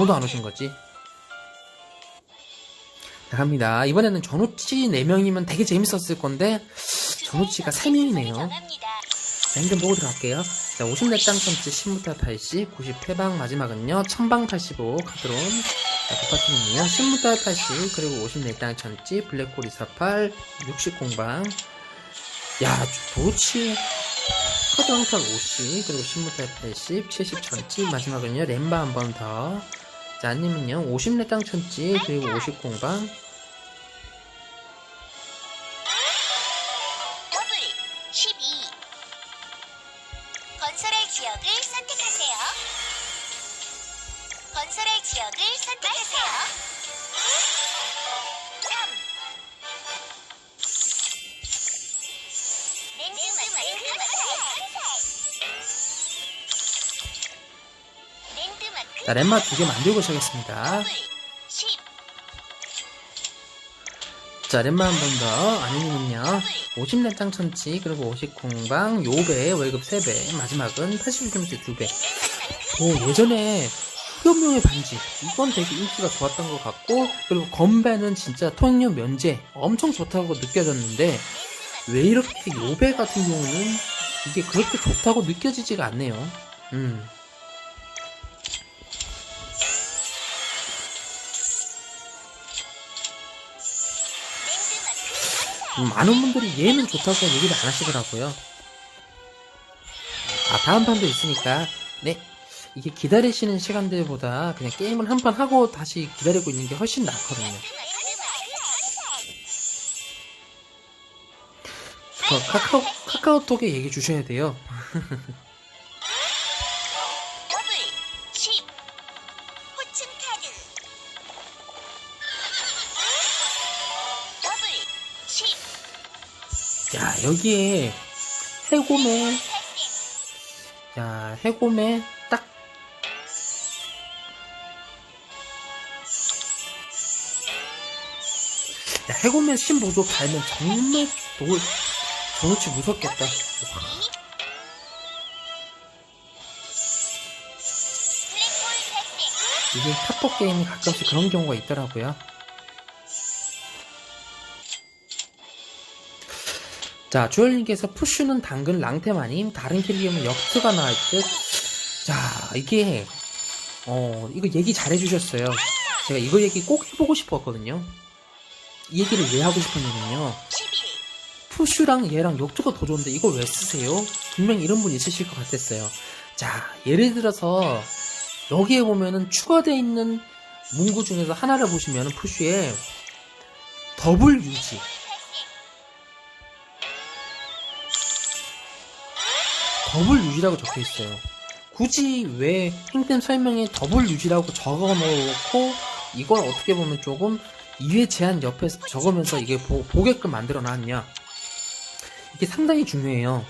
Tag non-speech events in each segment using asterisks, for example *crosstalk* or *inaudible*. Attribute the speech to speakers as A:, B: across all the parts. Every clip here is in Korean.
A: 아무도 안 오신 거지. 자, 갑니다. 이번에는 전우치 4명이면 되게 재밌었을 건데, 전우치가 3명이네요. 자, 행전 보고 들어갈게요. 자, 54땅 천치, 10무탈 80, 90 패방, 마지막은요, 천방 85, 카드론. 자, 고파티는요, 10무탈 80, 그리고 54땅 천치, 블랙홀 248, 60 공방. 야, 도치, 카드 황탈 50, 그리고 10무탈 80, 70 천치, 마지막은요, 램바 한 번 더. 자, 아니면요, 50레땅 천치, 그리고 50 공방.
B: 더블 12 건설할 지역을 선택하세요. 건설할 지역을 선택하세요.
A: 자, 램마 두 개 만들고
B: 10
A: 자, 램마 한 번 더. 아니면요, 50레땅 천치, 그리고 50 공방, 요배, 월급 3배, 마지막은 81점수 2배. 오, 예전에 흑염룡의 반지. 이건 되게 인기가 좋았던 것 같고, 그리고 건배는 진짜 통행료 면제 엄청 좋다고 느껴졌는데, 왜 이렇게 요배 같은 경우는 이게 그렇게 좋다고 느껴지지가 않네요. 음. 많은 분들이 얘는 좋다고 얘기를 안 하시더라고요. 아, 다음 판도 있으니까, 네. 이게 기다리시는 시간들보다 그냥 게임을 한 판 하고 다시 기다리고 있는 게 훨씬 낫거든요. 저 카카오, 카카오톡에 얘기 주셔야 돼요. *laughs* 야, 여기에 해곰에, 야, 해곰에 딱, 야, 해곰에 신보조 달면 정말 돌, 정우치 무섭겠다. 이게 카톡 게임이 가끔씩 그런 경우가 있더라고요. 자, 주얼님께서 푸슈는 당근 랑템 아님 다른 킬리움은 역트가 나을 듯. 자, 이게 어 이거 얘기 잘 해주셨어요. 제가 이거 얘기 꼭 해보고 싶었거든요. 이 얘기를 왜 하고 싶었냐면요.
B: 11
A: 푸슈랑 얘랑 역주가 더 좋은데 이걸 왜 쓰세요? 분명 이런 분 있으실 것 같았어요. 자, 예를 들어서 여기에 보면은 추가되어 있는 문구 중에서 하나를 보시면은 푸슈에 더블 유지. 더블 유지라고 적혀 있어요. 굳이 왜 행템 설명에 더블 유지라고 적어 놓고 이걸 어떻게 보면 조금 2회 제한 옆에 적으면서 이게 보, 보게끔 만들어 놨냐. 이게 상당히 중요해요.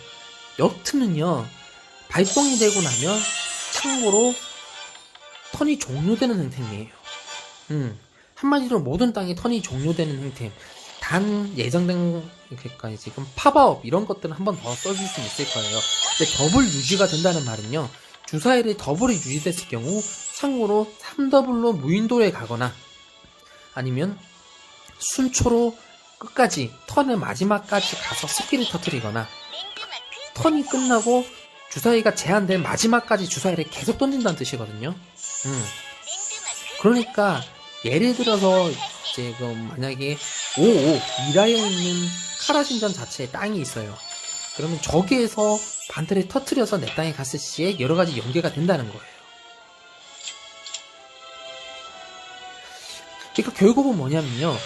A: 역트는요, 발동이 되고 나면 참고로 턴이 종료되는 행템이에요. 음, 한마디로 모든 땅이 턴이 종료되는 행템. 단 예정된 그러니까 지금 팝아업 이런 것들은 한 번 더 써줄 수 있을 거예요. 더블 유지가 된다는 말은요. 주사일이 더블이 유지됐을 경우 참고로 3더블로 무인도에 가거나 아니면 순초로 끝까지 턴의 마지막까지 가서 스킬을 터뜨리거나 턴이 끝나고 주사위가 제한된 마지막까지 주사위를 계속 던진다는 뜻이거든요. 음. 그러니까 예를 들어서 그 만약에 55 미라에 있는 카라신전 자체에 땅이 있어요. 그러면 저기에서 반대를 터트려서 내 땅에 갔을 시에 여러 가지 연계가 된다는 거예요. 그러니까 결국은 뭐냐면요.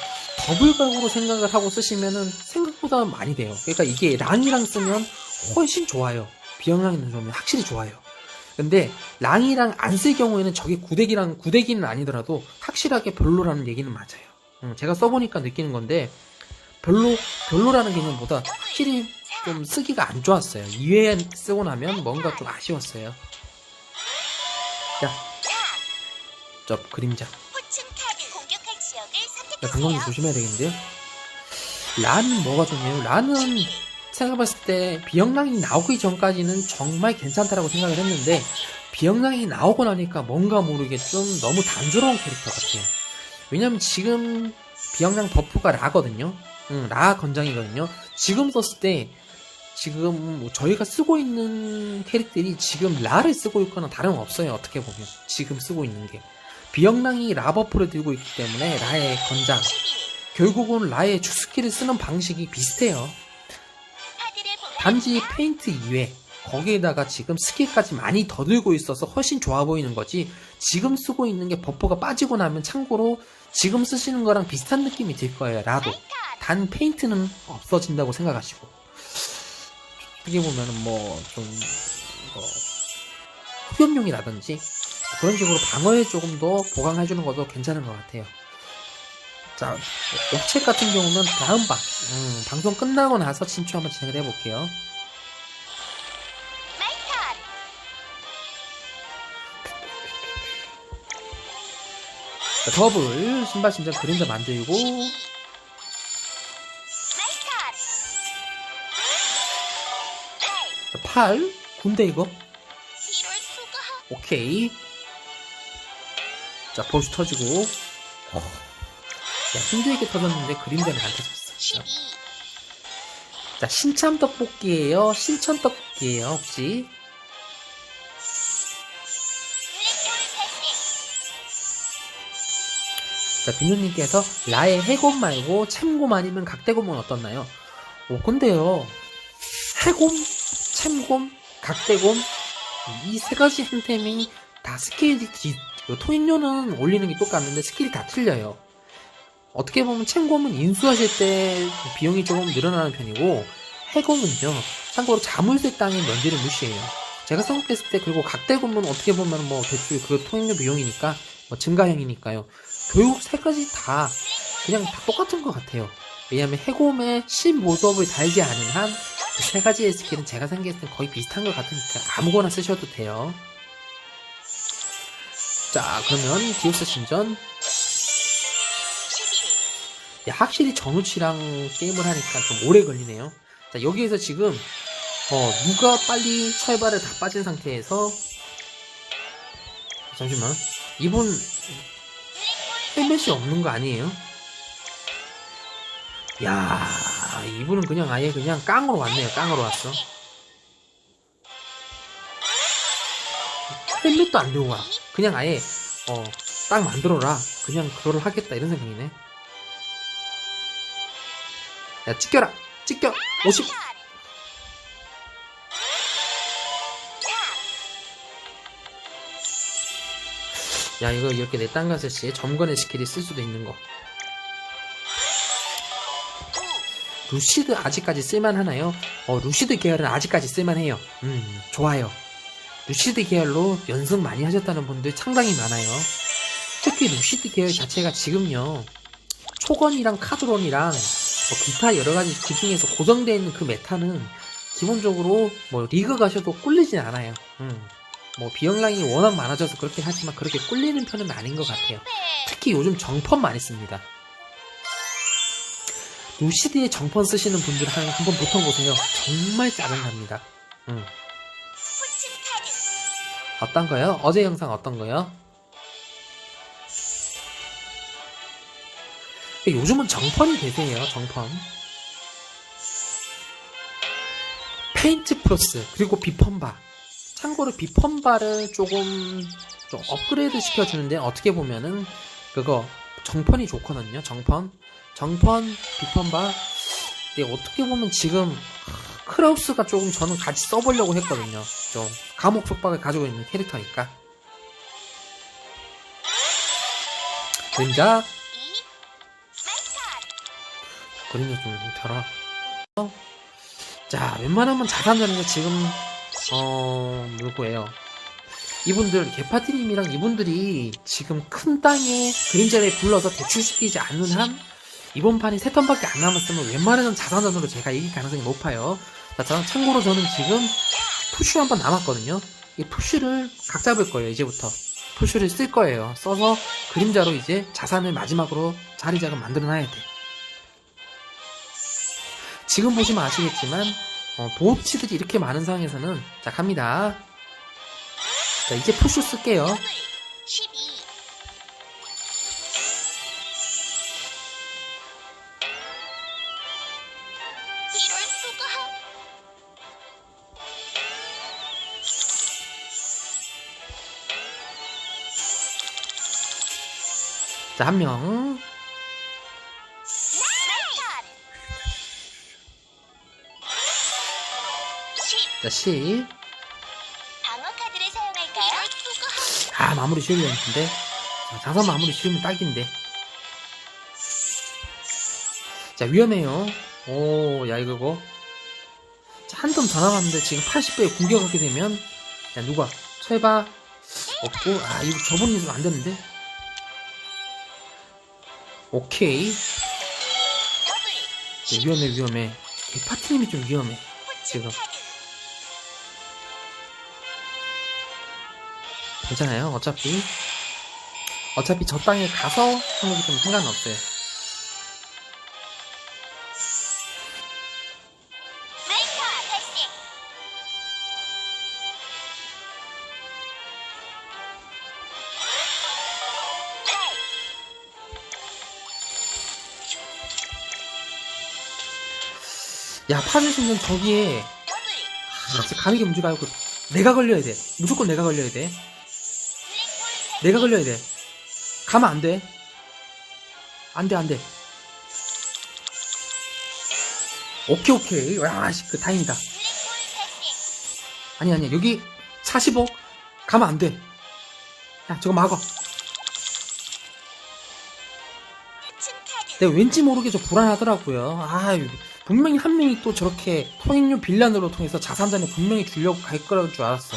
A: 더블 각으로 생각을 하고 쓰시면은 생각보다 많이 돼요. 그러니까 이게 랑이랑 쓰면 훨씬 좋아요. 비영랑이는 좀 확실히 좋아요. 근데 랑이랑 안 쓸 경우에는 저게 구대기랑 구대기는 아니더라도 확실하게 별로라는 얘기는 맞아요. 음, 제가 써보니까 느끼는 건데 별로 별로라는 개념보다 확실히 좀 쓰기가 안 좋았어요. 2회 쓰고 나면 뭔가 좀 아쉬웠어요. 야, 저 그림자. 야,
B: 선택하세요.
A: 조심해야 되겠는데요? 란은 뭐가 좋냐요? 란은 생각해봤을 때 비영랑이 나오기 전까지는 정말 괜찮다라고 생각을 했는데 비영랑이 나오고 나니까 뭔가 모르게 좀 너무 단조로운 캐릭터 같아요. 왜냐면 지금 비영랑 버프가 라거든요. 응, 라 건장이거든요. 지금 썼을 때 지금 뭐 저희가 쓰고 있는 캐릭들이 지금 라를 쓰고 있거나 다름없어요. 어떻게 보면 지금 쓰고 있는 게 비영랑이 라 버프를 들고 있기 때문에 라의 건장
B: 11
A: 결국은 라의 주스킬을 쓰는 방식이 비슷해요. 단지 페인트 이외 거기에다가 지금 스킬까지 많이 더 들고 있어서 훨씬 좋아 보이는 거지 지금 쓰고 있는 게 버퍼가 빠지고 나면 참고로 지금 쓰시는 거랑 비슷한 느낌이 들 거예요 라도 단 페인트는 없어진다고 생각하시고 어떻게 보면은 뭐좀 흡연용이라든지 그런 식으로 방어에 조금 더 보강해주는 것도 괜찮은 것 같아요. 자 옵책 같은 경우는 다음 방 음, 방송 끝나고 나서 친추 한번 진행을 해볼게요. 더블 신발 신장 그림자 만들고 8 군대 이거? 오케이. 자 벌써 터지고. 야 힘들게 터졌는데 그림자는 안 터졌어. 12자 신참 떡볶이에요. 신천 떡볶이에요 혹시? 자 비누님께서 라의 해곰 말고 참곰 아니면 각대곰은 어떻나요? 오 근데요. 해곰, 참곰, 각대곰 이 세 가지 행템이 다 스킬이 디- 그 올리는 게 똑같는데 스킬이 다 틀려요. 어떻게 보면 참곰은 인수하실 때 비용이 조금 늘어나는 편이고 해곰은요 참고로 자물쇠 땅의 면제를 무시해요. 제가 생각했을 때 그리고 각대곰은 어떻게 보면 뭐 대출 그 통행료 비용이니까 뭐 증가형이니까요. 교육 세 가지 다 그냥 다 똑같은 것 같아요. 왜냐하면 해곰의 신모습을 달지 않은 한그 세 가지의 스킬은 제가 생각했을 때 거의 비슷한 것 같으니까 아무거나 쓰셔도 돼요. 자 그러면 디오스 신전
B: 11
A: 야, 확실히 전우치랑 게임을 하니까 좀 오래 걸리네요. 자 여기에서 지금 어 누가 빨리 철발을 다 빠진 상태에서 잠시만 이분 헬멧이 없는 거 아니에요? 야, 이분은 그냥 아예 그냥 깡으로 왔네요. 깡으로 왔어. 헬멧도 안 들고 와. 그냥 아예 어, 딱 만들어라. 그냥 그거를 하겠다 이런 생각이네. 야, 찍겨라. 찍겨. 50. 야, 이거 이렇게 내 땅가슬 씨 점검의 스킬이 쓸 수도 있는 거. 루시드 아직까지 쓸만하나요? 어, 루시드 계열은 아직까지 쓸만해요. 음, 좋아요. 루시드 계열로 연습 많이 하셨다는 분들 상당히 많아요. 특히 루시드 계열 자체가 지금요, 초건이랑 카드론이랑 뭐 기타 여러 가지 그 고정되어 있는 그 메타는 기본적으로 뭐 리그 가셔도 꿀리진 않아요. 음, 뭐 비영랑이 워낙 많아져서 그렇긴 하지만 그렇게 꿀리는 편은 아닌 것 같아요. 특히 요즘 정펀 많이 씁니다. 루시드의 정펀 쓰시는 분들 한, 한번 붙어보세요. 정말 짜증납니다. 음. 어떤 거요? 어제 영상 어떤 거요? 요즘은 정펀이 되세요, 정펀. 페인트 플러스, 그리고 비펀바. 참고로 비펀바를 조금 좀 업그레이드 시켜주는데 어떻게 보면은 그거 정펀이 좋거든요, 정펀. 정펀, 비펀바. 근데 어떻게 보면 지금 크라우스가 조금 저는 같이 써보려고 했거든요. 좀 감옥 속박을 가지고 있는 캐릭터니까. 그림자,
B: 2 마이턴
A: 그림자 좀 펴라. 어? 자, 웬만하면 자산전에서 지금, 어, 물고예요. 이분들, 개파티님이랑 이분들이 지금 큰 땅에 그림자를 불러서 대출시키지 않는 한, 이번 판이 세 턴밖에 안 남았으면 웬만하면 자산전으로 제가 이길 가능성이 높아요. 자, 자, 참고로 저는 지금 푸쉬 한 번 남았거든요. 이 푸쉬를 각 잡을 거예요, 이제부터. 푸쉬를 쓸 거예요. 써서 그림자로 이제 자산을 마지막으로 자리작을 만들어 놔야 돼. 지금 보시면 아시겠지만, 어, 보치들이 이렇게 많은 상황에서는, 자, 갑니다. 자, 이제 푸슈 쓸게요. 자, 한 명.
B: 나이스 10
A: 자, 10.
B: 방어 카드를 사용할까요? 이럴 수가
A: 아, 마무리 쉬우려 했는데. 자, 자선 마무리 쉬우면 딱인데. 자, 위험해요. 오, 야, 이거고. 자, 한 점 더 남았는데 지금 80배에 공격하게 되면, 야, 누가? 설바 없고, 아, 이거 저번 있으면 안 되는데. 오케이. 야, 위험해, 위험해. 이 파티님이 좀 위험해. 지금. 괜찮아요. 어차피. 어차피 저 땅에 가서 거기 때문에 상관없어요. 야, 파주신는 저기에
B: 더블
A: 아, 진짜 가는 게 문제가 아니고 내가 걸려야 돼. 무조건 내가 걸려야 돼. 내가 걸려야 돼. 가면 안 돼. 안 돼, 안 돼. 오케이, 오케이. 와, 씨, 그 다행이다. 아니, 아니, 여기 45. 가면 안 돼. 야, 저거 막아. 내가 왠지 모르게 좀 불안하더라고요. 아, 분명히 한 명이 또 저렇게 통행료 빌런으로 통해서 자산전에 분명히 주려고 갈 거라는 줄 알았어.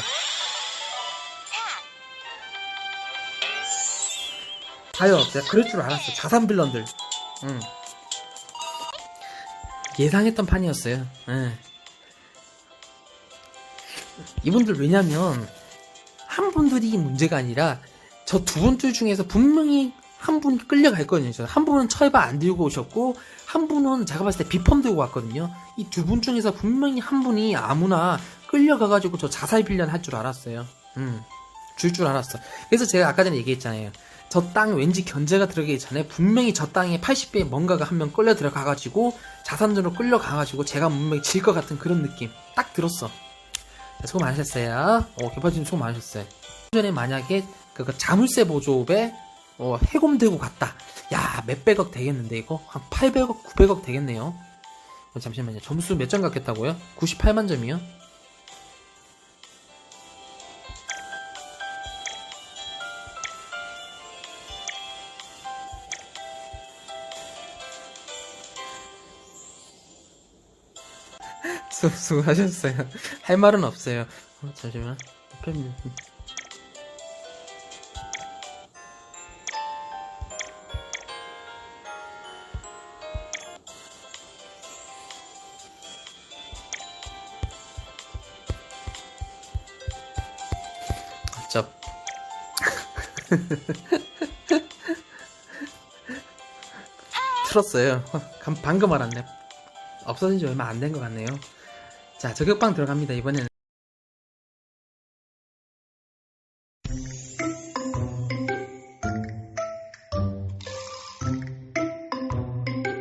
B: 4
A: 봐요. 내가 그럴 줄 알았어. 자산 빌런들. 응. 예상했던 판이었어요. 응. 이분들 왜냐면 한 분들이 문제가 아니라 저 두 분들 중에서 분명히 한 분이 끌려갈 거거든요. 저한 분은 철바 안 들고 오셨고 한 분은 제가 봤을 때 비펌 들고 왔거든요. 이 두 분 중에서 분명히 한 분이 아무나 끌려가가지고 저 자살 빌런 할 줄 알았어요. 음, 줄 줄 알았어. 그래서 제가 아까 전에 얘기했잖아요. 저 땅 왠지 견제가 들어가기 전에 분명히 저 땅에 80배에 뭔가가 한 명 끌려 들어가가지고 자산으로 끌려가가지고 제가 분명히 질 것 같은 그런 느낌 딱 들었어. 자, 수고 많으셨어요. 오, 개파님 수고 많으셨어요. 전에 만약에 그 자물쇠 보조업에 어, 해곰되고 갔다. 야, 몇백억 되겠는데 이거? 한 800억, 900억 되겠네요. 어, 잠시만요. 점수 몇 점 갖겠다고요? 98만 점이요? *laughs* 수, 수고하셨어요. 할 말은 없어요. 어, 잠시만. 편- 저 *laughs* 틀었어요. 감- 방금 알았네. 없어진 지 얼마 안 된 것 같네요. 자, 저격방 들어갑니다, 이번에는.